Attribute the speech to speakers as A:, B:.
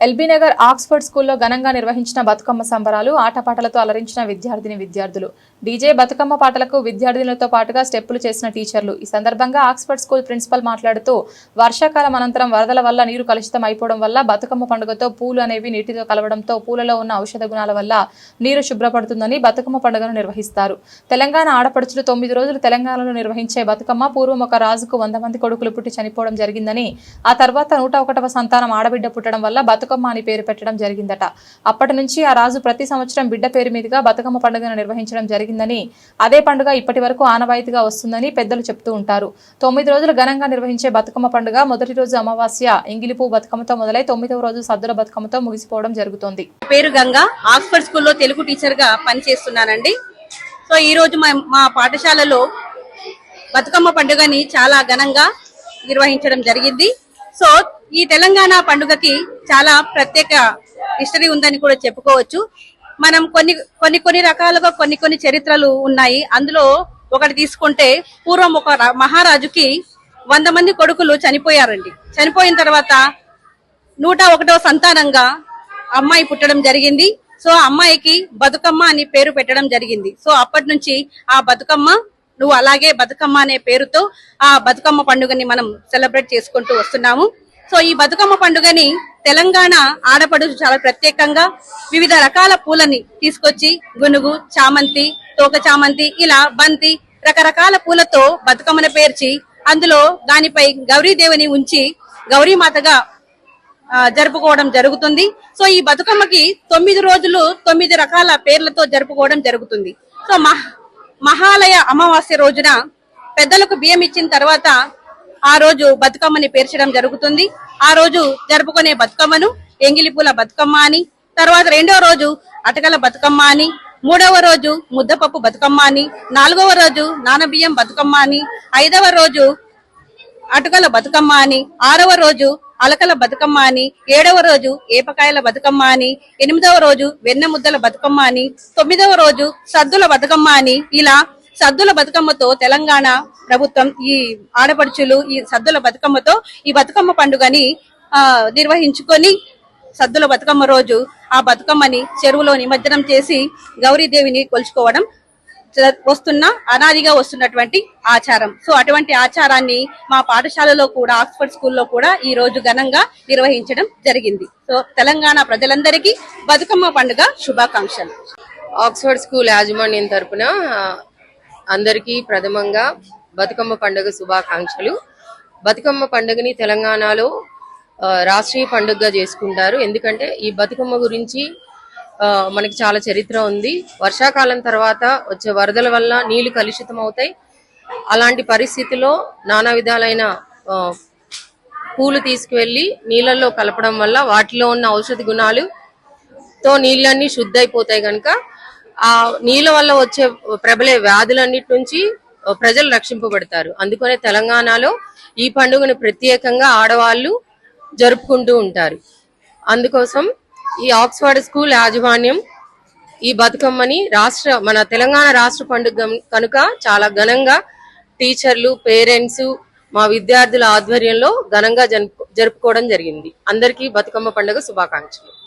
A: LB Nagar Oxford స్కూల్లో ఘనంగా నిర్వహించిన బతుకమ్మ సంబరాలు ఆటపాటలతో అలరించిన విద్యార్థిని విద్యార్థులు. డీజే బతుకమ్మ పాటలకు విద్యార్థినులతో పాటుగా స్టెప్పులు చేసిన టీచర్లు. ఈ సందర్భంగా ఆక్స్ఫర్డ్ స్కూల్ ప్రిన్సిపల్ మాట్లాడుతూ వర్షాకాలం అనంతరం వరదల వల్ల నీరు కలుషితం అయిపోవడం వల్ల బతుకమ్మ పండుగతో పూలు అనేవి నీటితో కలవడంతో పూలలో ఉన్న ఔషధ గుణాల వల్ల నీరు శుభ్రపడుతుందని బతుకమ్మ పండుగను నిర్వహిస్తారు. తెలంగాణ ఆడపడుచులు తొమ్మిది రోజులు తెలంగాణలో నిర్వహించే బతుకమ్మ పూర్వం ఒక రాజుకు వంద మంది కొడుకులు పుట్టి చనిపోవడం జరిగిందని ఆ తర్వాత నూట ఒకటవ సంతానం ఆడబిడ్డ పుట్టడం వల్ల బతుకమ్మ అని పేరు పెట్టడం జరిగిందట. అప్పటి నుంచి ఆ రాజు ప్రతి సంవత్సరం బిడ్డ పేరు మీదుగా బతుకమ్మ పండుగను నిర్వహించడం జరిగిందని అదే పండుగ ఇప్పటి వరకు ఆనవాయితీగా వస్తుందని పెద్దలు చెప్తూ ఉంటారు. తొమ్మిది రోజులు ఘనంగా నిర్వహించే బతుకమ్మ పండుగ మొదటి రోజు అమావాస్య ఇంగిలిపు బతుకమ్మతో మొదలై తొమ్మిదవ రోజు సద్దుల బతుకమ్మతో ముగిసిపోవడం జరుగుతోంది.
B: పేరు గంగా. ఆక్స్ఫర్డ్ స్కూల్లో తెలుగు టీచర్గా పనిచేస్తున్నానండి. సో ఈ రోజు మా పాఠశాలలో బతుకమ్మ పండుగని చాలా ఘనంగా నిర్వహించడం జరిగింది. సో ఈ తెలంగాణ పండుగకి చాలా ప్రత్యేక హిస్టరీ ఉందని కూడా చెప్పుకోవచ్చు. మనం కొన్ని కొన్ని కొన్ని రకాలుగా కొన్ని కొన్ని చరిత్రలు ఉన్నాయి. అందులో ఒకటి తీసుకుంటే పూర్వం ఒక మహారాజుకి వంద మంది కొడుకులు చనిపోయారండి. చనిపోయిన తర్వాత నూట ఒకటో సంతానంగా అమ్మాయి పుట్టడం జరిగింది. సో ఆ అమ్మాయికి బతుకమ్మ అని పేరు పెట్టడం జరిగింది. సో అప్పటి నుంచి ఆ బతుకమ్మ నువ్వు అలాగే బతుకమ్మ అనే పేరుతో ఆ బతుకమ్మ పండుగని మనం సెలబ్రేట్ చేసుకుంటూ వస్తున్నాము. సో ఈ బతుకమ్మ పండుగని తెలంగాణ ఆడపడుచు చాలా ప్రత్యేకంగా వివిధ రకాల పూలని తీసుకొచ్చి గునుగు చామంతి తోక చామంతి ఇలా బంతి రకరకాల పూలతో బతుకమ్మను పేర్చి అందులో దానిపై గౌరీదేవిని ఉంచి గౌరీమాతగా ఆ, జరుపుకోవడం జరుగుతుంది. సో ఈ బతుకమ్మకి తొమ్మిది రోజులు తొమ్మిది రకాల పేర్లతో జరుపుకోవడం జరుగుతుంది. సో మా మహాలయ అమావాస్య రోజున పెద్దలకు బియ్యం ఇచ్చిన తర్వాత ఆ రోజు బతుకమ్మని పేర్చడం జరుగుతుంది. ఆ రోజు జరుపుకునే బతుకమ్మను ఎంగిలిపూల బతుకమ్మ అని తర్వాత రెండవ రోజు అటకల బతుకమ్మ అని మూడవ రోజు ముద్దపప్పు బతుకమ్మ అని నాలుగవ రోజు నానబియ్యం బతుకమ్మ అని ఐదవ రోజు అటుకల బతుకమ్మ అని ఆరవ రోజు అలకల బతుకమ్మ అని ఏడవ రోజు ఏపకాయల బతుకమ్మ అని ఎనిమిదవ రోజు వెన్న ముద్దల బతుకమ్మ అని తొమ్మిదవ రోజు సద్దుల బతుకమ్మ అని ఇలా సద్దుల బతుకమ్మతో తెలంగాణ ప్రభుత్వం ఈ ఆడపడుచులు ఈ సద్దుల బతుకమ్మతో ఈ బతుకమ్మ పండుగని ఆ నిర్వహించుకొని సద్దుల బతుకమ్మ రోజు ఆ బతుకమ్మని చెరువులో నిమజ్జనం చేసి గౌరీదేవిని కొలుచుకోవడం వస్తున్న అనాదిగా వస్తున్నటువంటి ఆచారం. సో అటువంటి ఆచారాన్ని మా పాఠశాలలో కూడా ఆక్స్ఫర్డ్ స్కూల్లో కూడా ఈ రోజు ఘనంగా నిర్వహించడం జరిగింది. సో తెలంగాణ ప్రజలందరికీ బతుకమ్మ పండుగ శుభాకాంక్షలు.
C: ఆక్స్ఫర్డ్ స్కూల్ యాజమాన్యం తరపున అందరికీ ప్రథమంగా బతుకమ్మ పండుగ శుభాకాంక్షలు. బతుకమ్మ పండుగని తెలంగాణలో రాష్ట్రీయ పండుగగా చేసుకుంటారు. ఎందుకంటే ఈ బతుకమ్మ గురించి మనకి చాలా చరిత్ర ఉంది. వర్షాకాలం తర్వాత వచ్చే వరదల వల్ల నీళ్ళు కలుషితం అవుతాయి అలాంటి పరిస్థితిలో నానా విధాలైన పూలు తీసుకువెళ్ళి నీళ్ళల్లో కలపడం వల్ల వాటిలో ఉన్న ఔషధ గుణాలు తో నీళ్ళన్నీ శుద్ధి అయిపోతాయి కనుక ఆ నీళ్ళ వల్ల వచ్చే ప్రబలే వ్యాధులన్నిటి నుంచి ప్రజలు రక్షింపబడతారు. అందుకనే తెలంగాణలో ఈ పండుగను ప్రత్యేకంగా ఆడవాళ్ళు జరుపుకుంటూ ఉంటారు. అందుకోసం ఈ ఆక్స్ఫర్డ్ స్కూల్ యాజమాన్యం ఈ బతుకమ్మని రాష్ట్ర మన తెలంగాణ రాష్ట్ర పండుగ కనుక చాలా ఘనంగా టీచర్లు పేరెంట్స్ మా విద్యార్థుల ఆధ్వర్యంలో ఘనంగా జరుపు- జరుపుకోవడం జరిగింది. అందరికీ బతుకమ్మ పండుగ శుభాకాంక్షలు.